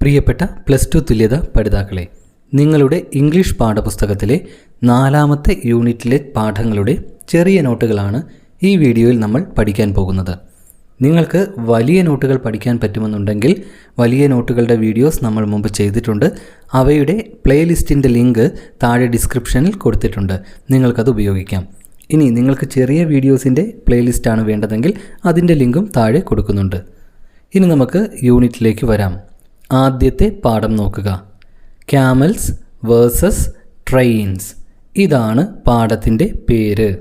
പ്രിയപ്പെട്ട plus two തുല്യത പഠിതാക്കളെ നിങ്ങളുടെ ഇംഗ്ലീഷ് പാഠപുസ്തകത്തിലെ നാലാമത്തെ യൂണിറ്റിലെ പാഠങ്ങളുടെ ചെറിയ നോട്ടുകളാണ് ഈ വീഡിയോയിൽ നമ്മൾ പഠിക്കാൻ പോകുന്നത്. നിങ്ങൾക്ക് വലിയ നോട്ടുകൾ പഠിക്കാൻ പറ്റുമെന്നുണ്ടെങ്കിൽ വലിയ നോട്ടുകളുടെ വീഡിയോസ് നമ്മൾ മുമ്പ് ചെയ്തിട്ടുണ്ട്. അവയുടെ പ്ലേലിസ്റ്റിന്റെ ലിങ്ക് താഴെ ഡിസ്ക്രിപ്ഷനിൽ കൊടുത്തിട്ടുണ്ട്. നിങ്ങൾക്കത് ഉപയോഗിക്കാം. ഇനി നിങ്ങൾക്ക് ചെറിയ വീഡിയോസിന്റെ പ്ലേലിസ്റ്റാണ് വേണ്ടതെങ്കിൽ അതിന്റെ ലിങ്കും താഴെ കൊടുക്കുന്നുണ്ട്. ഇനി നമുക്ക് യൂണിറ്റിലേക്ക് വരാം. ആദ്യത്തെ പാഠം നോക്കുക. ക്യാമൽസ് വേഴ്സസ് ട്രെയിൻസ് ഇതാണ് പാഠത്തിന്റെ പേര്.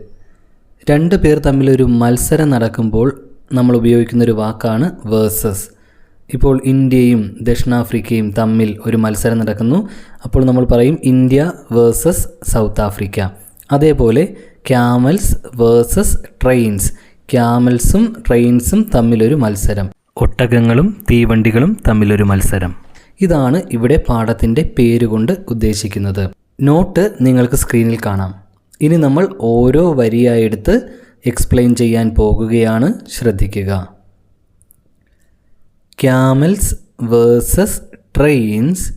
രണ്ട് പേർ തമ്മിലൊരു മത്സരം നടക്കുമ്പോൾ നമ്മൾ ഉപയോഗിക്കുന്ന ഒരു വാക്കാണ് വേഴ്സസ് ഇപ്പോൾ ഇന്ത്യയും ദക്ഷിണാഫ്രിക്കയും തമ്മിൽ ഒരു മത്സരം നടക്കുന്നു. അപ്പോൾ നമ്മൾ പറയും ഇന്ത്യ വേഴ്സസ് സൗത്ത് ആഫ്രിക്ക. അതേപോലെ ക്യാമൽസ് വേഴ്സസ് ട്രെയിൻസ് ക്യാമൽസും ട്രെയിൻസും തമ്മിലൊരു മത്സരം. ഒട്ടകങ്ങളും തീവണ്ടികളും തമ്മിലൊരു മത്സരം. ഇതാണ് ഇവിടെ പാഠത്തിന്റെ പേരുകൊണ്ട് ഉദ്ദേശിക്കുന്നത്. നോട്ട് നിങ്ങൾക്ക് സ്ക്രീനിൽ കാണാം. ഇനി നമ്മൾ ഓരോ വരിയായെടുത്ത് എക്സ്പ്ലെയിൻ ചെയ്യാൻ പോകുകയാണ് ശ്രദ്ധിക്കുക. Camels versus trains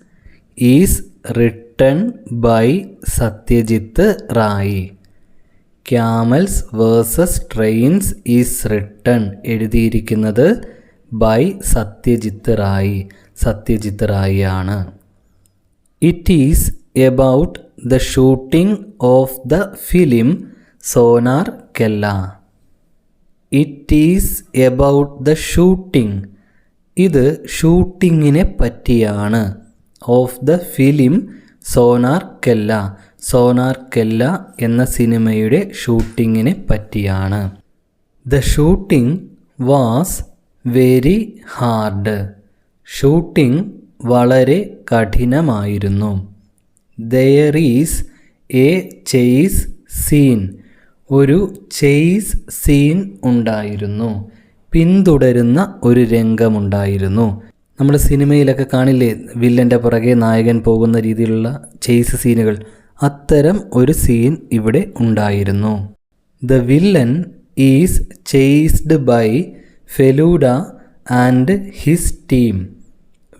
is written by Satyajit Ray camels versus trains is written എഴുതിയിരിക്കുന്നത് ബൈ സത്യജിത്ത് റായ് സത്യജിത്ത് റായി ആണ് it is about the shooting of the film Sonar Kella it is about the shooting ഇത് ഷൂട്ടിങ്ങിനെ പറ്റിയാണ്. Of the film Sonar Kella Sonar Kella എന്ന സിനിമയുടെ ഷൂട്ടിങ്ങിനെ പറ്റിയാണ്. The shooting was very hard. Shooting വളരെ കഠിനമായിരുന്നു. There is a chase scene ഒരു chase scene ഉണ്ടായിരുന്നു. പിന്തുടരുന്ന ഒരു രംഗമുണ്ടായിരുന്നു. നമ്മൾ സിനിമയിലൊക്കെ കാണില്ലേ വില്ലന്റെ പുറകെ നായകൻ പോകുന്ന രീതിയിലുള്ള ചെയ്സ് സീനുകൾ അത്തരം ഒരു സീൻ ഇവിടെ ഉണ്ടായിരുന്നു. The villain is chased by Feluda and his team.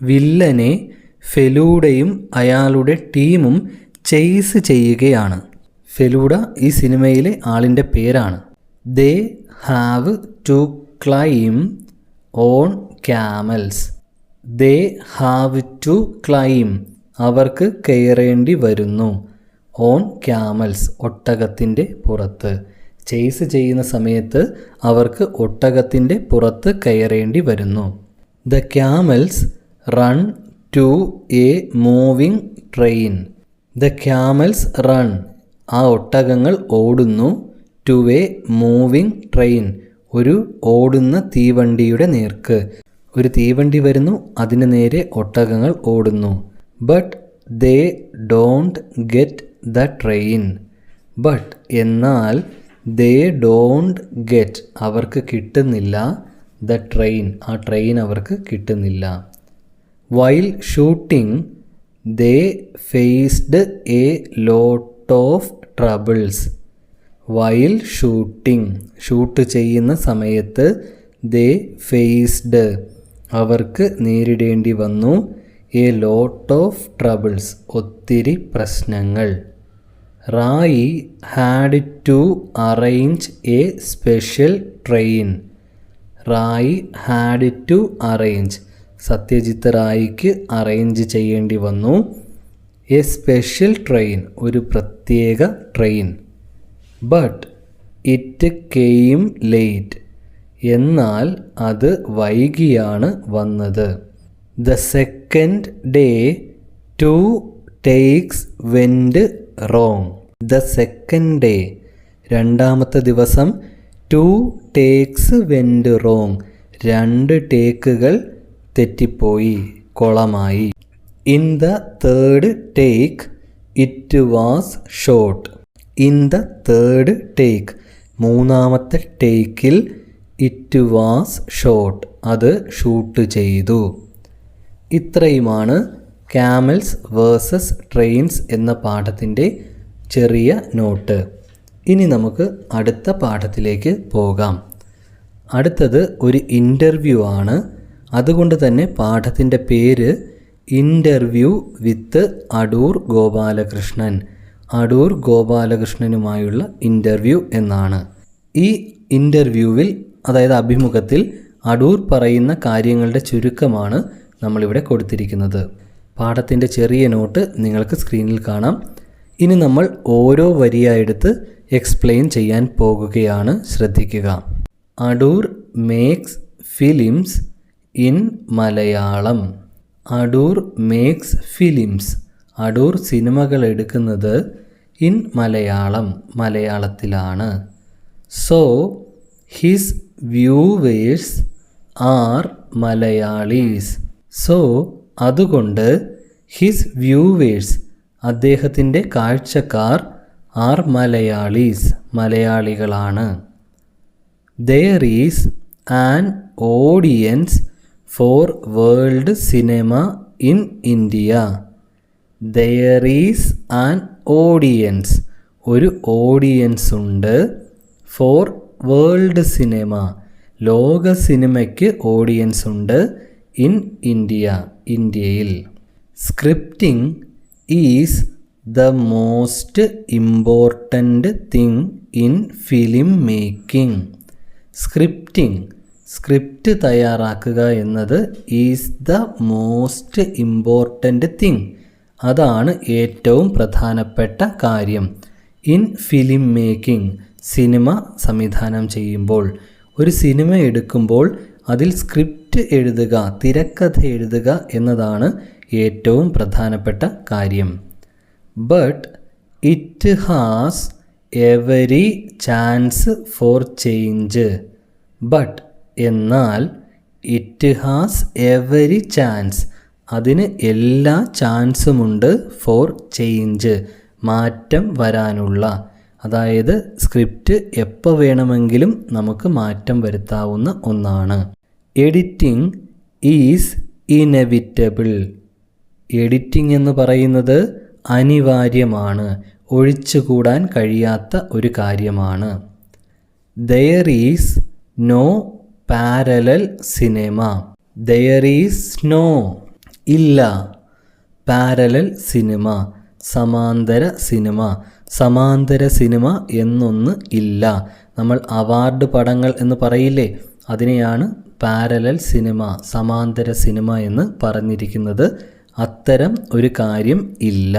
വില്ലനെ ഫെലൂഡയും അയാളുടെ ടീമും ചെയ്സ് ചെയ്യുകയാണ്. ഫെലൂഡ ഈ സിനിമയിലെ ആളിന്റെ പേരാണ്. They have to climb on camels. They have to climb. അവർക്ക് കയറേണ്ടി വരുന്നു. ഓൺ ക്യാമൽസ് ഒട്ടകത്തിന്റെ പുറത്ത്. ചെയ്സ് ചെയ്യുന്ന സമയത്ത് അവർക്ക് ഒട്ടകത്തിന്റെ പുറത്ത് കയറേണ്ടി വരുന്നു. The camels run to a moving train the camels run ആ ഒട്ടകങ്ങൾ ഓടുന്നു ടു എ മൂവിങ് ട്രെയിൻ ഒരു ഓടുന്ന തീവണ്ടിയുടെ നേർക്ക്. ഒരു തീവണ്ടി വരുന്നു അതിന് നേരെ ഒട്ടകങ്ങൾ ഓടുന്നു. But they don't get the train but എന്നാൽ ദേ ഡോണ്ട് ഗെറ്റ് അവർക്ക് കിട്ടുന്നില്ല. ദ ട്രെയിൻ ആ ട്രെയിൻ അവർക്ക് കിട്ടുന്നില്ല. While shooting they faced a lot of troubles while shooting shoot ചെയ്യുന്ന സമയത്ത് ദേ ഫേസ്ഡ് അവർക്ക് നേരിടേണ്ടി വന്നു എ ലോട്ട് ഓഫ് ട്രബിൾസ് ഒത്തിരി പ്രശ്നങ്ങൾ. Ray had to arrange a special train. Ray had to arrange. Satyajit റായിക്ക് arrange ചെയ്യേണ്ടി വന്നു. എ സ്പെഷ്യൽ ട്രെയിൻ ഒരു പ്രത്യേക train. But it came late. എന്നാൽ അത് വൈകിയാണ് വന്നത്. The second day two takes went wrong the second day രണ്ടാമത്തെ ദിവസം ടു ടേക്സ് വെൻഡ് റോങ് രണ്ട് ടേക്കുകൾ തെറ്റിപ്പോയി കൊളമായി. In the third take it was shot in the third take മൂന്നാമത്തെ ടേക്കിൽ ഇറ്റ് വാസ് ഷോർട്ട് അത് ഷൂട്ട് ചെയ്തു. ഇത്രയുമാണ് ക്യാമൽസ് വേഴ്സസ് ട്രെയിൻസ് എന്ന പാഠത്തിന്റെ ചെറിയ നോട്ട്. ഇനി നമുക്ക് അടുത്ത പാഠത്തിലേക്ക് പോകാം. അടുത്തത് ഒരു ഇന്റർവ്യൂ ആണ്. അതുകൊണ്ട് തന്നെ പാഠത്തിന്റെ പേര് ഇന്റർവ്യൂ വിത്ത് അടൂർ ഗോപാലകൃഷ്ണൻ. അടൂർ ഗോപാലകൃഷ്ണനുമായുള്ള ഇന്റർവ്യൂ എന്നാണ്. ഈ ഇന്റർവ്യൂവിൽ അതായത് അഭിമുഖത്തിൽ അടൂർ പറയുന്ന കാര്യങ്ങളുടെ ചുരുക്കമാണ് നമ്മളിവിടെ കൊടുത്തിരിക്കുന്നത്. പാഠത്തിന്റെ ചെറിയ നോട്ട് നിങ്ങൾക്ക് സ്ക്രീനിൽ കാണാം. ഇനി നമ്മൾ ഓരോ വരിയായെടുത്ത് എക്സ്പ്ലെയിൻ ചെയ്യാൻ പോകുകയാണ് ശ്രദ്ധിക്കുക. Adoor makes films in Malayalam. Adoor makes films Adoor സിനിമകൾ എടുക്കുന്നത് ഇൻ മലയാളം മലയാളത്തിലാണ്. So his viewers are Malayalis. So അതുകൊണ്ട് ഹിസ് വ്യൂവേഴ്സ് അദ്ദേഹത്തിന്റെ കാഴ്ചക്കാർ ആർ മലയാളീസ് മലയാളികളാണ്. There is an audience for world cinema in India there is an audience ഒരു audience ഉണ്ട് for world cinema ലോക സിനിമയ്ക്ക് ഓഡിയൻസ് ഉണ്ട്. ഇൻ ഇന്ത്യ ഇന്ത്യയിൽ. Scripting is the most important thing in film making. Scripting script തയ്യാറാക്കുക എന്നത് is the most important thing. അതാണ് ഏറ്റവും പ്രധാനപ്പെട്ട കാര്യം. ഇൻ ഫിലിം മേക്കിംഗ് സിനിമ സംവിധാനം ചെയ്യുമ്പോൾ ഒരു സിനിമ എടുക്കുമ്പോൾ അതിൽ സ്ക്രിപ്റ്റ് എഴുതുക തിരക്കഥ എഴുതുക എന്നതാണ് ഏറ്റവും പ്രധാനപ്പെട്ട കാര്യം. But it has every chance for change but എന്നാൽ ഇറ്റ് ഹാസ് എവരി ചാൻസ് അതിന് എല്ലാ ചാൻസുമുണ്ട് ഫോർ ചേഞ്ച് മാറ്റം വരാനുള്ള. അതായത് സ്ക്രിപ്റ്റ് എപ്പോൾ വേണമെങ്കിലും നമുക്ക് മാറ്റം വരുത്താവുന്ന ഒന്നാണ്. എഡിറ്റിംഗ് ഈസ് ഇനെവിറ്റബിൾ എഡിറ്റിംഗ് എന്ന് പറയുന്നത് അനിവാര്യമാണ് ഒഴിച്ചുകൂടാൻ കഴിയാത്ത ഒരു കാര്യമാണ്. There is no parallel cinema there is no ഇല്ല പാരലൽ സിനിമ സമാന്തര സിനിമ സമാന്തര സിനിമ എന്നൊന്ന് ഇല്ല. നമ്മൾ അവാർഡ് പടങ്ങൾ എന്ന് പറയില്ലേ അതിനെയാണ് പാരലൽ സിനിമ സമാന്തര സിനിമ എന്ന് പറഞ്ഞിരിക്കുന്നത് അത്തരം ഒരു കാര്യം ഇല്ല.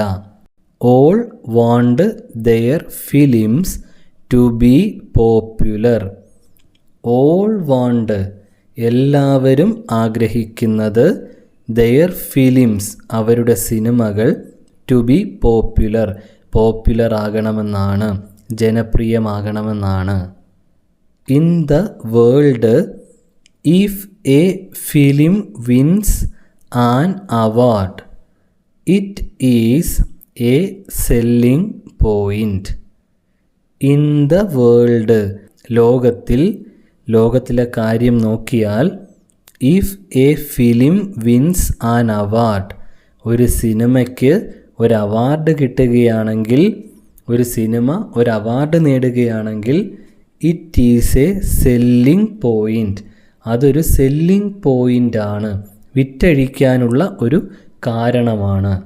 All want their films to be popular all want എല്ലാവരും ആഗ്രഹിക്കുന്നത് ദെയർ ഫിലിംസ് അവരുടെ സിനിമകൾ ടു ബി പോപ്പുലർ പോപ്പുലർ ആകണമെന്നാണ് ജനപ്രിയമാകണമെന്നാണ്. In the world if a film wins an award it is a selling point in the world ലോകത്തിൽ ലോകത്തിലെ കാര്യം നോക്കിയാൽ if a film wins an award ഒരു സിനിമയ്ക്ക് ഒരു അവാർഡ് കിട്ടുകയാണെങ്കിൽ ഒരു സിനിമ ഒരു award നേടുകയാണെങ്കിൽ it is a selling point അതൊരു സെല്ലിംഗ് പോയിന്റ് ആണ്. വിറ്റഴിക്കാനുള്ള ഒരു കാരണമാണ്.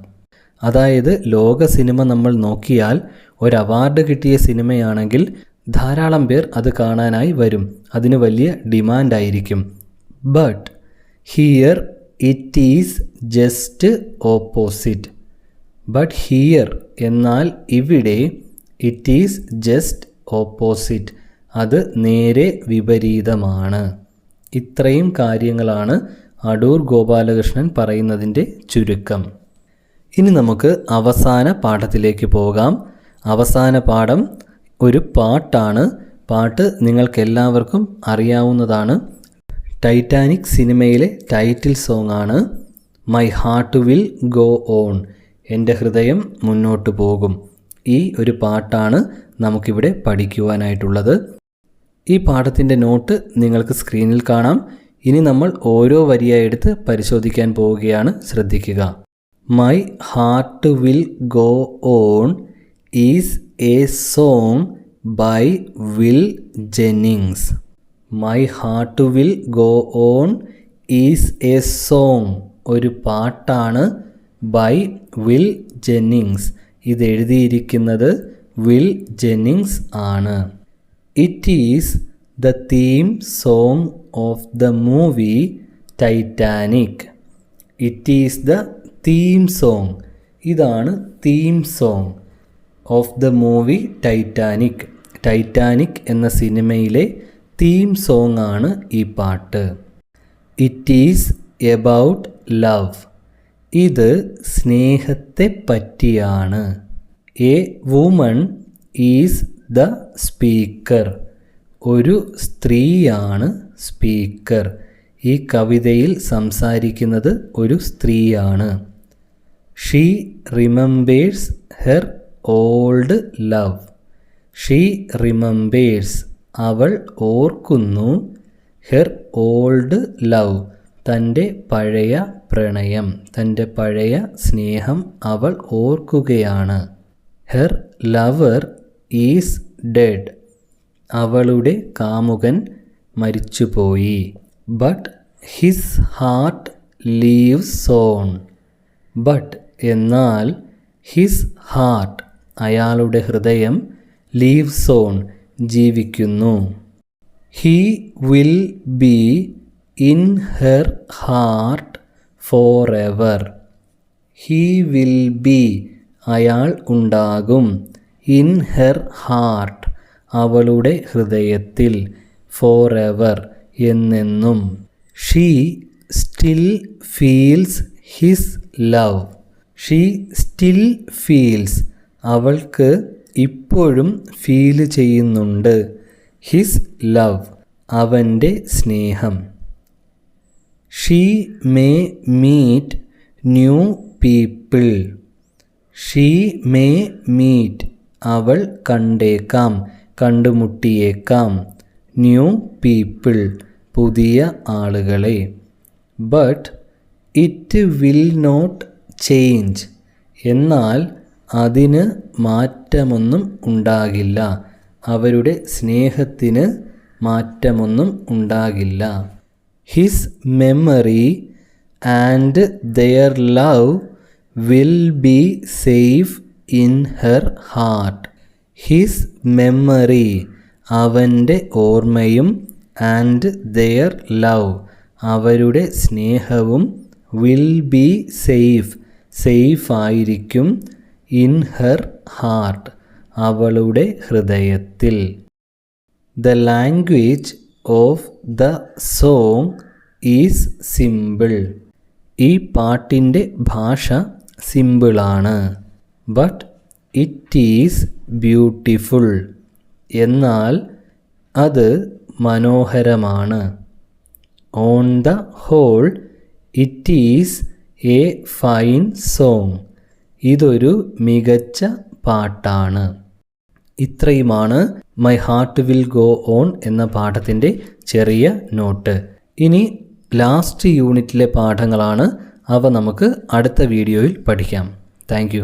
അതായത് ലോക സിനിമ നമ്മൾ നോക്കിയാൽ ഒരു അവാർഡ് കിട്ടിയ സിനിമയാണെങ്കിൽ ധാരാളം പേർ അത് കാണാനായി വരും. അതിന് വലിയ ഡിമാൻഡായിരിക്കും but here it is just opposite but here എന്നാൽ ഇവിടെ ഇറ്റ് ഈസ് ജസ്റ്റ് ഓപ്പോസിറ്റ് അത് നേരെ വിപരീതമാണ്. ഇത്രയും കാര്യങ്ങളാണ് അടൂർ ഗോപാലകൃഷ്ണൻ പറയുന്നതിന്റെ ചുരുക്കം. ഇനി നമുക്ക് അവസാന പാഠത്തിലേക്ക് പോകാം. അവസാന പാഠം ഒരു പാട്ടാണ്. പാട്ട് നിങ്ങൾക്കെല്ലാവർക്കും അറിയാവുന്നതാണ്. ടൈറ്റാനിക് സിനിമയിലെ ടൈറ്റിൽ സോങ് ആണ് my heart will go on എന്റെ ഹൃദയം മുന്നോട്ട് പോകും. ഈ ഒരു പാട്ടാണ് നമുക്കിവിടെ പഠിക്കുവാനായിട്ടുള്ളത്. ഈ പാഠത്തിന്റെ നോട്ട് നിങ്ങൾക്ക് സ്ക്രീനിൽ കാണാം. ഇനി നമ്മൾ ഓരോ വരിയായി എടുത്ത് പരിശോധിക്കാൻ പോവുകയാണ്. ശ്രദ്ധിക്കുക. My heart will go on is a song by Will Jennings my heart will go on is a song ഒരു പാട്ടാണ് ബൈ വിൽ ജെന്നിങ്സ് ഇത് എഴുതിയിരിക്കുന്നത് വിൽ ജെന്നിങ്സ് ആണ്. It is the theme song of the movie Titanic it is the theme song ഇതാണ് theme song of the movie Titanic Titanic എന്ന സിനിമയിലെ theme song ആണ് ഈ പാട്ട്. ഇറ്റ് ഈസ് എബൌട്ട് ലവ് ഇത് സ്നേഹത്തെ പറ്റിയാണ്. A woman is the speaker. ഒരു സ്ത്രീയാണ് സ്പീക്കർ. ഈ കവിതയിൽ സംസാരിക്കുന്നത് ഒരു സ്ത്രീയാണ്. She remembers her old love she remembers അവൾ ഓർക്കുന്നു ഹെർ ഓൾഡ് ലവ് തന്റെ പഴയ പ്രണയം തന്റെ പഴയ സ്നേഹം അവൾ ഓർക്കുകയാണ്. Her lover is dead. അവളുടെ കാമുകൻ മരിച്ചുപോയി. But his heart lives on. But എന്നാൽ ഹിസ് ഹാർട്ട് അയാളുടെ ഹൃദയം ലീവ്സ് ഓൺ ജീവിക്കുന്നു. He will be in her heart for ever. He will be അയാൾ ഉണ്ടാകും. ഇൻ ഹെർ ഹാർട്ട് അവളുടെ ഹൃദയത്തിൽ ഫോർ എവർ എന്നെന്നും. She still feels his love. She still feels അവൾക്ക് ഇപ്പോഴും ഫീൽ ചെയ്യുന്നുണ്ട്. ഹിസ് ലവ് അവന്റെ സ്നേഹം. She may meet new people. She may meet അവൾ കണ്ടേക്കാം കണ്ടുമുട്ടിയേക്കാം. ന്യൂ പീപ്പിൾ പുതിയ ആളുകളെ. But it will not change. എന്നാൽ അതിന് മാറ്റമൊന്നും ഉണ്ടാകില്ല. അവരുടെ സ്നേഹത്തിന് മാറ്റമൊന്നും ഉണ്ടാകില്ല. His memory and their love will be safe in her heart his memory അവന്റെ ഓർമ്മയും ആൻഡ് ദെയർ ലവ് അവരുടെ സ്നേഹവും വിൽ ബി സേഫ് സേഫ് ആയിരിക്കും ഇൻ ഹെർ ഹാർട്ട് അവളുടെ ഹൃദയത്തിൽ. The language of the song is simple ഈ പാട്ടിന്റെ ഭാഷ സിമ്പിളാണ് ബട്ട് ഇറ്റ് ഈസ് ബ്യൂട്ടിഫുൾ എന്നാൽ അത് മനോഹരമാണ്. On the whole it is a fine song ഇതൊരു മികച്ച പാട്ടാണ്. ഇത്രയുമാണ് my heart will go on എന്ന പാഠത്തിന്റെ ചെറിയ നോട്ട്. ഇനി ലാസ്റ്റ് യൂണിറ്റിലെ പാഠങ്ങളാണ്. അവ നമുക്ക് അടുത്ത വീഡിയോയിൽ പഠിക്കാം. താങ്ക്